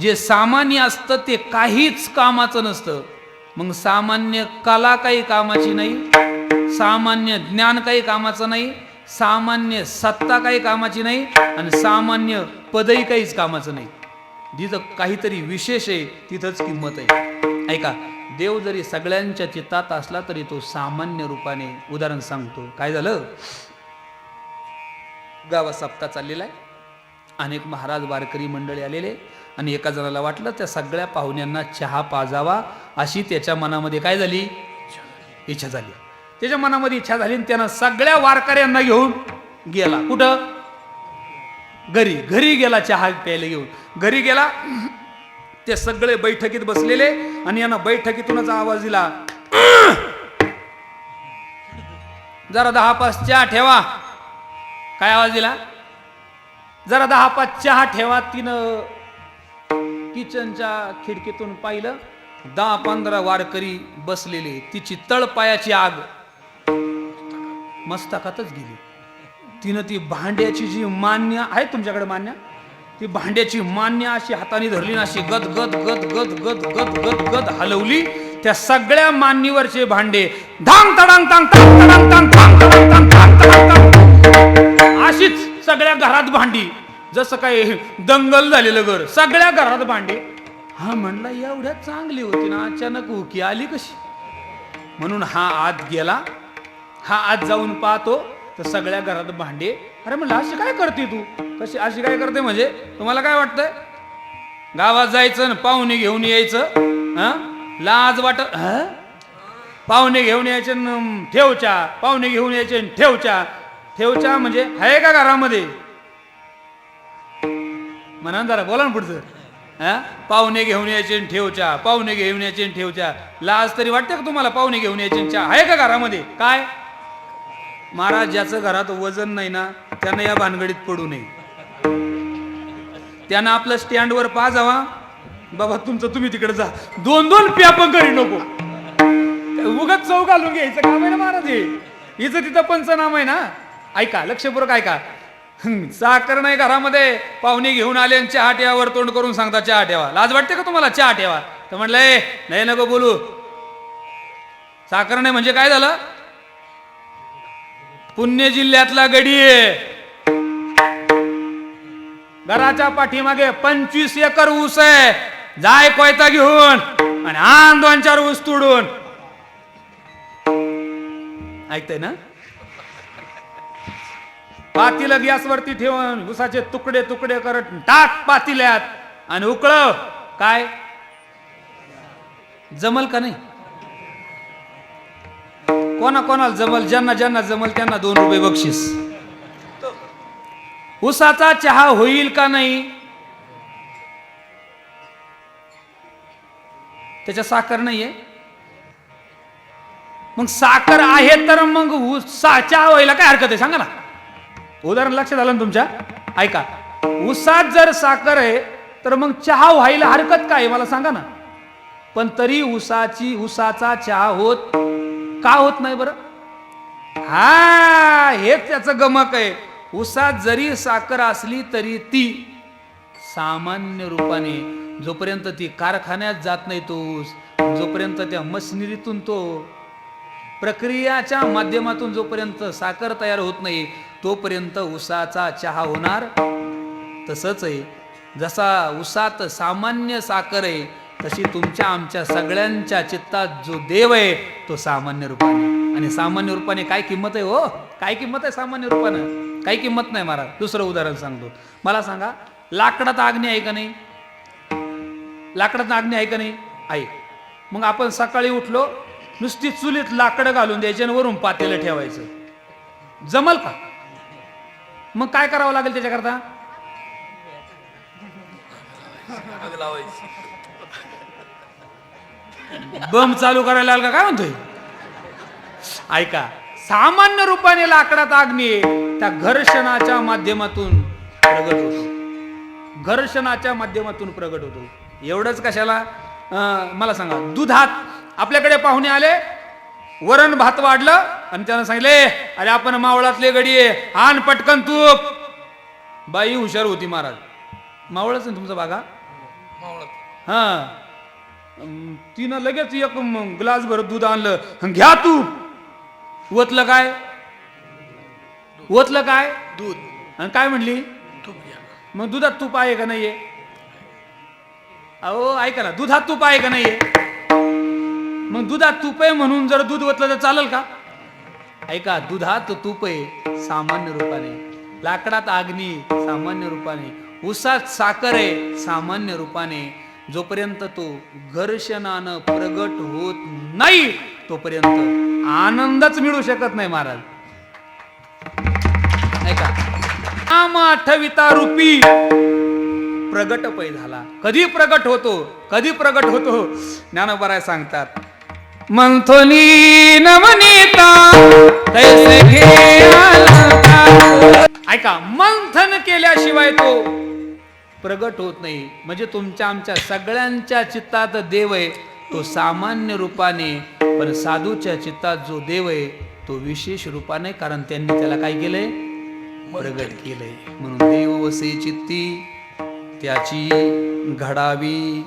जे सामान्य असतं ते काहीच कामाचं नसतं. मग सामान्य कला काही कामाची नाही सामान्य ज्ञान काही कामाचं नाही सामान्य सत्ता काही कामाची नाही आणि सामान्य पदही काहीच कामाचं नाही. जिथं काहीतरी विशेष आहे तिथंच किंमत आहे. ऐका देव जरी सगळ्यांच्या चित्तात असला तरी तो सामान्य रूपाने उदाहरण सांगतो. काय झालं? गावात सप्ताह चाललेला आहे. अनेक महाराज वारकरी मंडळी आलेले. आणि एका जणाला वाटलं त्या सगळ्या पाहुण्यांना चहा पाजावा. अशी त्याच्या मनामध्ये काय झाली? इच्छा झाली. त्याच्या मनामध्ये इच्छा झाली आणि त्यानं सगळ्या वारकऱ्यांना घेऊन गेला. कुठं? घरी. घरी गेला चहा प्यायला घेऊन. घरी गेला ते सगळे बैठकीत बसलेले आणि यांना बैठकीतूनच आवाज दिला जरा दहा पाच चहा ठेवा. काय आवाज दिला? जरा दहा पाच चहा ठेवा. तिनं किचनच्या खिडकीतून पाहिलं. दहा पंधरा वारकरी बसलेले तिची तळपायाची आग मस्तकातच गेली. तिनं ती भांड्याची जी मान्य आहे तुमच्याकडे मान्य? ती भांड्याची मान्य अशी हाताने धरली ना अशी गद गद गद गद गद गद गद गद हलवली. त्या सगळ्या मान्यवरचे भांडे धांग तडांग तांग तांग तडांग तांग तडांग तांग तडांग तांग. अशीच सगळ्या घरात भांडी. जसं काय दंगल झालेलं घर सगळ्या घरात भांडे. हा म्हणला एवढ्या चांगली होती ना अचानक उकी आली कशी? म्हणून हा आत गेला. हा आत जाऊन पाहतो तर सगळ्या घरात भांडे. अरे म्हणलं अशी काय करते तू? कशी अशी काय करते म्हणजे? तुम्हाला काय वाटतंय? गावात जायचं न पाहुणे घेऊन यायचं हा? लाज वाट पाहुणे घेऊन यायचे न ठेवच्या पाहुणे घेऊन यायचे ठेवच्या. ठेवच्या म्हणजे आहे का घरामध्ये? म्हणा जरा बोला ना पुढचं. हा? पाहुणे घेऊन यायचे ठेवच्या. पाहुणे घेऊन यायचे ठेवच्या. लाज तरी वाटते का तुम्हाला पाहुणे घेऊन यायचे चहा? आहे का घरामध्ये? काय? महाराज ज्याचं घरात वजन नाही ना त्यानं या भानगडीत पडू नये. त्यानं आपलं स्टँडवर पा जावा. बाबा तुमचं तुम्ही तिकडे जा. दोन दोन प्यापं करी नको. उगाच चौ घालून घ्यायचं काम आहे ना महाराज हे. हिचं तिथं पंचनाम आहे ना. ऐका लक्षपूर्वक ऐका. साखर नाही घरामध्ये. पाहुणे घेऊन आले आणि चहा ठेवावर तोंड करून सांगता चहा ठेवा. लाज वाटते का तुम्हाला? चहा ठेवा. तर म्हटलं "ए, नाही नको बोलू. साखर नाही म्हणजे काय झालं? पुणे जिल्ह्यातला गडी आहे. घराच्या पाठीमागे पंचवीस एकर ऊस आहे. जाय कोयता घेऊन आणि आन दोन चार ऊस तोडून. ऐकतय ना? पातीला गॅसवरती ठेवून उसाचे तुकडे तुकडे करत टाक पातील्यात. आणि उकळव. काय? जमल का नाही? कोणा कोणाला जमल? ज्यांना ज्यांना जमल त्यांना दोन रुपये बक्षीस. उसाचा चहा होईल का नाही? त्याच्या साखर नाहीये. मग साखर आहे तर मग उसा चहा व्हायला काय हरकत आहे? सांगा ना. उदाहरण लक्षात आलं ना तुमच्या? ऐका. उसात जर साखर आहे तर मग चहा व्हायला हरकत काय मला सांगा ना. पण तरी उसाची उसाचा चहा होत का होत नाही बरं? हा हेच त्याचं गमक आहे. उसात जरी साखर असली तरी ती सामान्य रूपाने जोपर्यंत ती कारखान्यात जात नाही तो ऊस जोपर्यंत त्या मशिनरीतून तो प्रक्रियाच्या माध्यमातून जोपर्यंत साखर तयार होत नाही तोपर्यंत उसाचा चहा होणार तसंच आहे जसा उसात सामान्य साखर आहे तशी तुमच्या आमच्या सगळ्यांच्या चित्तात जो देव आहे तो सामान्य रूपाने. आणि सामान्य रूपाने काय किंमत आहे हो? काय किंमत आहे सामान्य रूपानं? काही किंमत नाही महाराज. दुसरं उदाहरण सांगतो. मला सांगा लाकडात अग्नी आहे का नाही? लाकडात अग्नी आहे का नाही? आहे. मग आपण सकाळी उठलो नुसती चुलीत लाकडं घालून द्यायचे आणि वरून पातेलं ठेवायचं. जमल का? मग काय करावं लागेल त्याच्याकरता? बम चालू करायला लागला काय म्हणतोय? ऐका सामान्य रूपाने लाकडात अग्नी त्या घर्षणाच्या माध्यमातून प्रगट होतो. घर्षणाच्या माध्यमातून प्रगट होतो. एवढंच कशाला? अं, मला सांगा दुधात आपल्याकडे पाहुणे आले वरण भात वाढलं आणि त्यानं सांगितले अरे आपण मावळातले गडी आण पटकन तूप. बाई हुशार होती महाराज. मावळच ना तुमचा बागा? मावळत हा. तिनं लगेच एक ग्लास भर दूध आणलं. "हं, घ्या तू ओतलं काय? ओतलं काय? दूध. आणि काय म्हणली? तूप घ्या. मग दुधात तूप आहे का नाहीये? अहो ऐका ना दुधात तूप आहे का नाहीये? मग दुधात तूप आहे म्हणून जर दूध ओतलं तर चालेल का? ऐका दुधात तूप आहे सामान्य रूपाने. लाकडात अग्नी सामान्य रूपाने. उसात साखर आहे सामान्य रूपाने. जोपर्यंत तो घर्षणानं प्रगट होत नाही तोपर्यंत आनंदच मिळू शकत नाही महाराज. ऐका. नाम आठविता रूपी. प्रगट पै झाला. कधी प्रगट होतो? कधी प्रगट होतो? ज्ञानोबराय सांगतात. मंथोनी नमनीता तैसे. ऐका मंथन केल्याशिवाय तो प्रगट होत नाही म्हणजे तुमच्या आमच्या सगळ्यांच्या चित्तात देव आहे तो सामान्य रूपाने पण साधूच्या चित्तात जो देव आहे तो विशेष रूपाने कारण त्यांनी त्याला काय केलंय प्रगट केलंय म्हणून देव वसे चित्ती त्याची घडावी